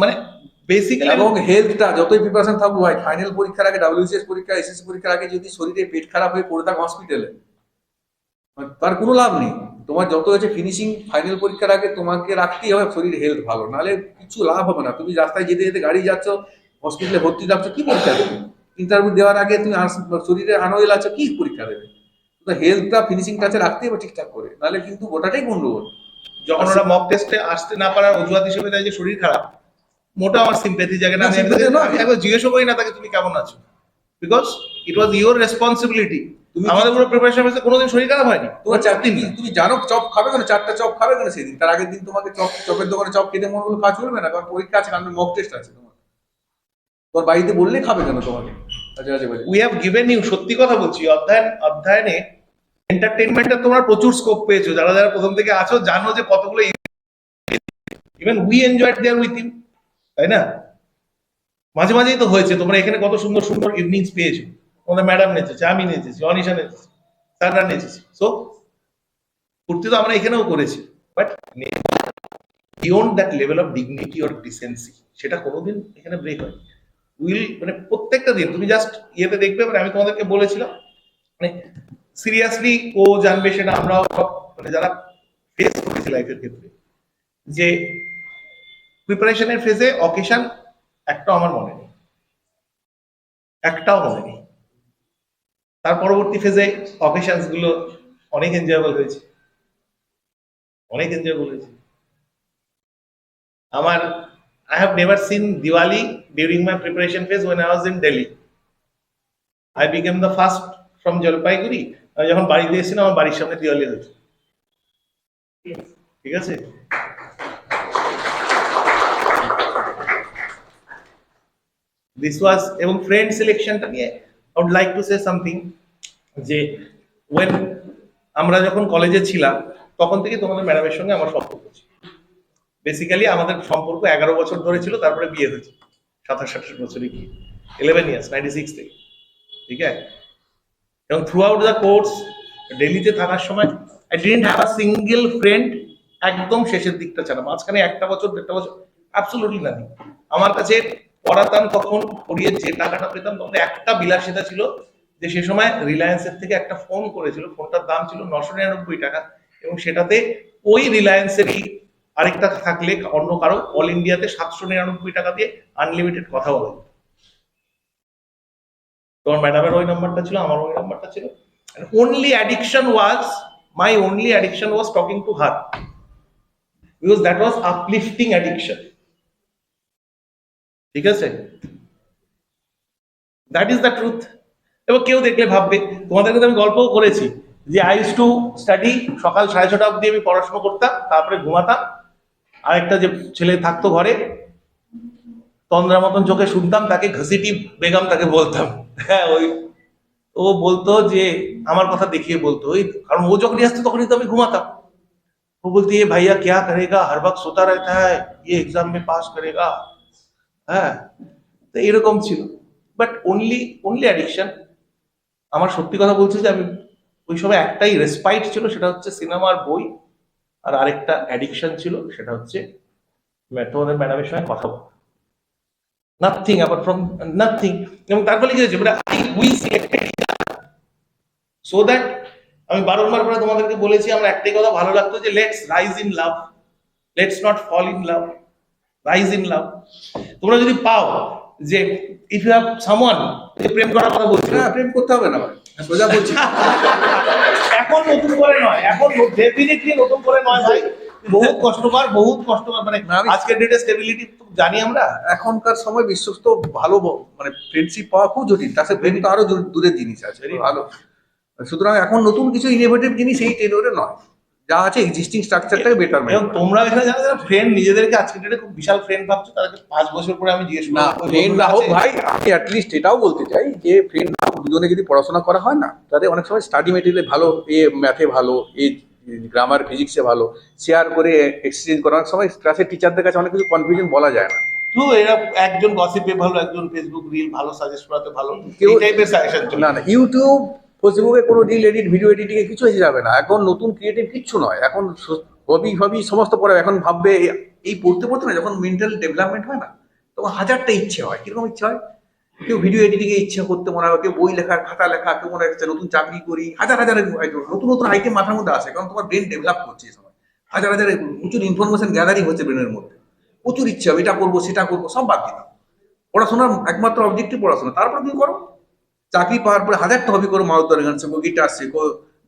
মানে বেসিক্যালি এবং হেলথটা যতই প্রিপারেশন থাকুক ভাই ফাইনাল পরীক্ষার আগে ডাব্লিউসিএস পরীক্ষা এসএসসি পরীক্ষার আগে যদি শরীরে পেট খারাপ হয়ে পড়ে থাক হসপিটালে তার কোনো লাভ নেই। তোমার যত হচ্ছে ফিনিশিং ফাইনাল পরীক্ষার আগে তোমাকে রাখতেই হবে শরীর হেলথ ভালো। নাহলে কিছু লাভ হবে না। তুমি রাস্তায় যেতে যেতে গাড়ি যাচ্ছ হসপিটালে ভর্তি যাচ্ছ কি পরীক্ষা দেবে? ইন্টারভিউ দেওয়ার আগে তুমি শরীরে আনওয়েল আছো কি পরীক্ষা দেবে? তো হেলথটা ফিনিশিং টাচে রাখতেই হবে ঠিকঠাক করে। নাহলে কিন্তু গোটাটাই গন্ডগোল। যখন ওরা মক টেস্টে আসতে না পারার অজুহাত হিসেবে দেয় যে শরীর খারাপ মোটা আমার সিম্পেথি জায়গা না। আমি একবার- জিজ্ঞেসও করি না তাকে তুমি কেমন আছো? Because it was your responsibility তুমি- আমাদের পুরো প্রিপারেশন হয়েছে কোনোদিন শরীর খারাপ হয়নি তোমার চার দিন তুমি জানো চপ খাবে কেন? চারটা চপ খাবে কেন সেদিন? তার আগের দিন তোমাকে চপ চপের দোকানে চপ খেতে মন করলে কাজ চলবে না কারণ পরীক্ষা আছে কারণ মক টেস্ট আছে তোমার। তোমার বাড়িতে বললেই খাবে কেন তোমাকে? আচ্ছা আচ্ছা উই হ্যাভ গিভেন ইউ সত্যি কথা বলছি অধ্যয়ন অধ্যয়নে এন্টারটেনমেন্টটা তোমরা প্রচুর স্কোপ পেয়েছ। যারা যারা প্রথম থেকে আছো, জানো যে কতগুলো even we enjoyed there with you তাই না? মাঝে মাঝেই তো হয়েছে। তোমরা এখানে কত সুন্দর সুন্দর ইভিনিংস পেয়েছ। তোমাদের ম্যাডাম নেচেছে, আমি নেচেছি, অনিশা নেচেছি স্যাররা নেচেছি। সো ফুর্তি তো আমরা এখানেও করেছি। But beyond that level of dignity or decency সেটা কোনোদিন এখানে ব্রেক হয় উইল মানে প্রত্যেকটা দিন, তুমি জাস্ট ইয়েতে দেখবে মানে আমি তোমাদেরকে বলেছিলাম মানে সিরিয়াসলি ও জানবে সেটা আমরাও মানে যারা ফেস করেছি লাইফের ক্ষেত্রে, যে প্রিপারেশনের ফেজে অকেশন একটাও আমার মনে নেই। একটাও মনে নেই। তার পরবর্তী ফেজে অকেশনসগুলো অনেক এনজয়েবল হয়েছে। অনেক এনজয়েবল হয়েছে। আমার, I have never seen Diwali during my preparation phase when I was in Delhi. I became the first from Jalpaiguri আমি যখন বাড়িতে এসেছিলাম আমার বাড়ির সামনে দিওয়ালি হয়েছে ঠিক আছে? দিস ওয়াজ এবং ফ্রেন্ড সিলেকশনটা নিয়ে I would like to say something যে ওয়েন আমরা যখন কলেজে ছিলাম, তখন থেকে তোমাদের ম্যাডামের সঙ্গে আমার সম্পর্ক ছিল। বেসিক্যালি আমাদের সম্পর্ক এগারো বছর ধরে ছিল, তারপরে বিয়ে হয়েছে, সাতাশ আঠাশ বছরে গিয়ে। ইলেভেন ইয়ার্স নাইনটি সিক্স থেকে। ঠিক আছে? এবং থ্রু আউট দ্য কোর্স দিল্লিতে থাকার সময় I didn't have a single friend একদম শেষের দিকটা ছাড়া, মাঝখানে একটা বছর, দেড়টা বছর অ্যাবসোলুটলি নাথিং আমার কাছে পড়াতাম তখন পড়িয়ে যে টাকাটা পেতাম, তখন একটা বিলাসিতা ছিল যে সে সময় রিলায়েন্সের থেকে একটা ফোন করেছিল ফোনটার দাম ছিল নশো নিরানব্বই টাকা, এবং সেটাতে ওই রিলায়েন্সেরই আরেকটা থাকলে অন্য কারও অল ইন্ডিয়াতে সাতশো নিরানব্বই টাকা দিয়ে আনলিমিটেড কথা বলা। তোমার ম্যাডামের ওই নাম্বারটা ছিল, আমার ওই নাম্বারটা ছিল। Only addiction was my only addiction was talking to her because that was uplifting addiction ঠিক আছে? দ্যাট ইজ দ্য ট্রুথ এবং কেউ দেখলে ভাববে তোমাদেরকে তো আমি গল্পও করেছি যে আই ইউজ টু স্টাডি সকাল সাড়ে ছটা অবধি আমি পড়াশোনা করতাম, তারপরে ঘুমাতাম। আরেকটা যে ছেলে থাকতো ঘরে তন্দ্রা মতন চোখে শুনতাম তাকে ঘসিটি বেগম তাকে বলতাম হ্যাঁ ওই ও বলতো যে আমার কথা দেখিয়ে বলতো ওই কারণ ও যখনই আসতো তখনই তো আমি ঘুমাতাম वो बोलती है भैया क्या करेगा हर वक्त सोता रहता है ये एग्जाम में पास करेगा হ্যাঁ তো এরকম ছিল বাট অনলি অনলি অ্যাডিকশন আমার সত্যি কথা বলছি যে আমি ওই সময় একটাই রেসপাইট ছিল সেটা হচ্ছে সিনেমার বই আর আরেকটা অ্যাডিকশন ছিল সেটা হচ্ছে ম্যা- তোমাদের ম্যাডামের সঙ্গে কথা বলা নাথিং অ্যাপার্ট ফ্রম নাথিং এবং তার ফলে কি হয়েছে? আই উই সো দ্যাট আমি বারংবার করে তোমাদেরকে বলেছি আমার একটাই কথা ভালো লাগতো যে let's rise in love let's not fall in love rise in love তোমরা যদি পাও যে ইফ ইউ হ্যাভ সামওয়ান যে প্রেম করার কথা বলছি। না প্রেম করতে হবে না সোজা বলছি। এখন নতুন করে নয় এখন ডেফিনেটলি নতুন করে নয় ভাই। বহুত কষ্টকর বহুত কষ্টকর মানে আজকের ডেটে স্টেবিলিটি জানি আমরা। এখনকার সময় বিশ্বস্ত ভালো মানে ফ্রেন্ডশিপ পাওয়া খুব জটিল তার সাথে তো আরও দূর- দূরের জিনিস আছে ভালো। সুতরাং এখন নতুন কিছু ইনোভেটিভ জিনিস এই টেনোরে নয়। যা আছে এক্সিস্টিং স্ট্রাকচারটাকে বেটার এবং তোমরা এখানে যারা যারা ফ্রেন্ড নিজেদেরকে আজকের ডেটে খুব বিশাল ফ্রেন্ড ভাবছ তাদেরকে পাঁচ বছর পরে আমি জিজ্ঞেস না ফ্রেন্ড না হোক ভাই আমি অ্যাটলিস্ট এটাও বলতে চাই যে ফ্রেন্ড না দুজনে যদি পড়াশোনা করা হয় না তাদের অনেক সময় স্টাডি মেটেরিয়ালে ভালো এ ম্যাথে ভালো এ গ্রামার ফিজিক্সে ভালো শেয়ার করে এক্সচেঞ্জ করার সময় ক্লাসের টিচারদের কাছে অনেক কিছু কনফিউশন বলা যায় না। তো এরা একজন গসিপে ভালো একজন ফেসবুক রিল ভালো সাজেস্ট করাতে ভালো কেউ- এই টাইপের সাজেশন না না ইউটিউব ফেসবুকে কোনো রিল এডিট ভিডিও এডিটিং এ কিছু এসে যাবে না। এখন নতুন ক্রিয়েটিভ কিচ্ছু নয়। এখন হবি হবি সমস্ত পড়ে এখন ভাববে এই- এই পড়তে পড়তে না যখন মেন্টাল ডেভেলপমেন্ট হয় না তখন হাজারটা ইচ্ছে হয়। কীরকম ইচ্ছে হয়? কেউ ভিডিও এডিটিং এ ইচ্ছা করতে মনে হয় কেউ বই লেখা খাতা লেখা, কেউ মনে হচ্ছে নতুন চাকরি করি, হাজার হাজার নতুন নতুন আইটেম মাথার মধ্যে আসে, কারণ তোমার ব্রেন ডেভেলপ করছে এই সময়। হাজার হাজার প্রচুর ইনফরমেশন গ্যাদারিং হচ্ছে ব্রেনের মধ্যে। প্রচুর ইচ্ছা, এটা করব, সেটা করব, সব বাদ দিলাম। পড়াশোনার একমাত্র অবজেক্টিভ পড়াশোনা, তারপর তুমি করো। চাকরি পাওয়ার পরে হাজারটা হবি করো মাউদ্দার গান শেখো গিটার শেখো,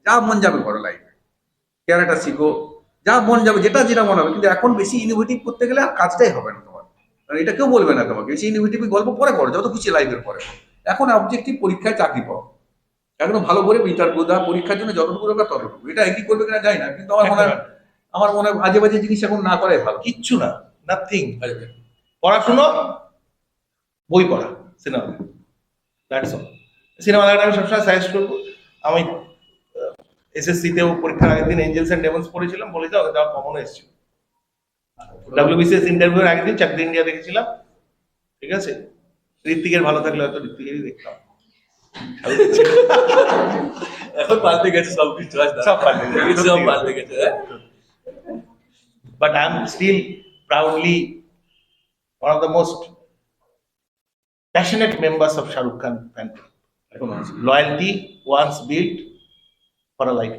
যা মন যাবে করো লাইফে ক্যারাটা শিখো, যা মন যাবে, যেটা যেটা মনে হবে, কিন্তু এখন বেশি ইনোভেটিভ করতে গেলে আর কাজটাই হবে না। এটা কেউ বলবে না তোমাকে, সেই ইনোভেটিভ গল্প পরে করো যত খুশি লাইফের পরে। এখন অবজেক্টিভ পরীক্ষায় চাকরি পাও। এখন ভালো করে ইন্টারভিউ দাও পরীক্ষার জন্য যতটুকু দরকার ততটুকু এটা এগ্রি করবে কিনা যাই না, কিন্তু আমার মনে আমার মনে হয় বাজে বাজে জিনিস এখন না করাই ভালো। কিচ্ছু না নাথিং পড়াশুনো, বই পড়া সিনেমা দ্যাটস অল সিনেমা দেখাটা আমি সবসময় সাজেস্ট করব। আমি এসএসসিতেও পরীক্ষার আগের দিন এঞ্জেলস অ্যান্ড ডেমন্স পড়েছিলাম বলে দাও দেওয়া কমন এসেছিল। ডাব্লিউবিসিএস ইন্টারভিউ একদিন চাকরি ইন্ডিয়া দেখেছিলাম। ঠিক আছে? ঋত্বিকের ভালো থাকলে হয়তো ঋত্বিকেরই দেখতাম। But I am still proudly one of the most passionate members of Shahrukh Khan fan club loyalty once built for a life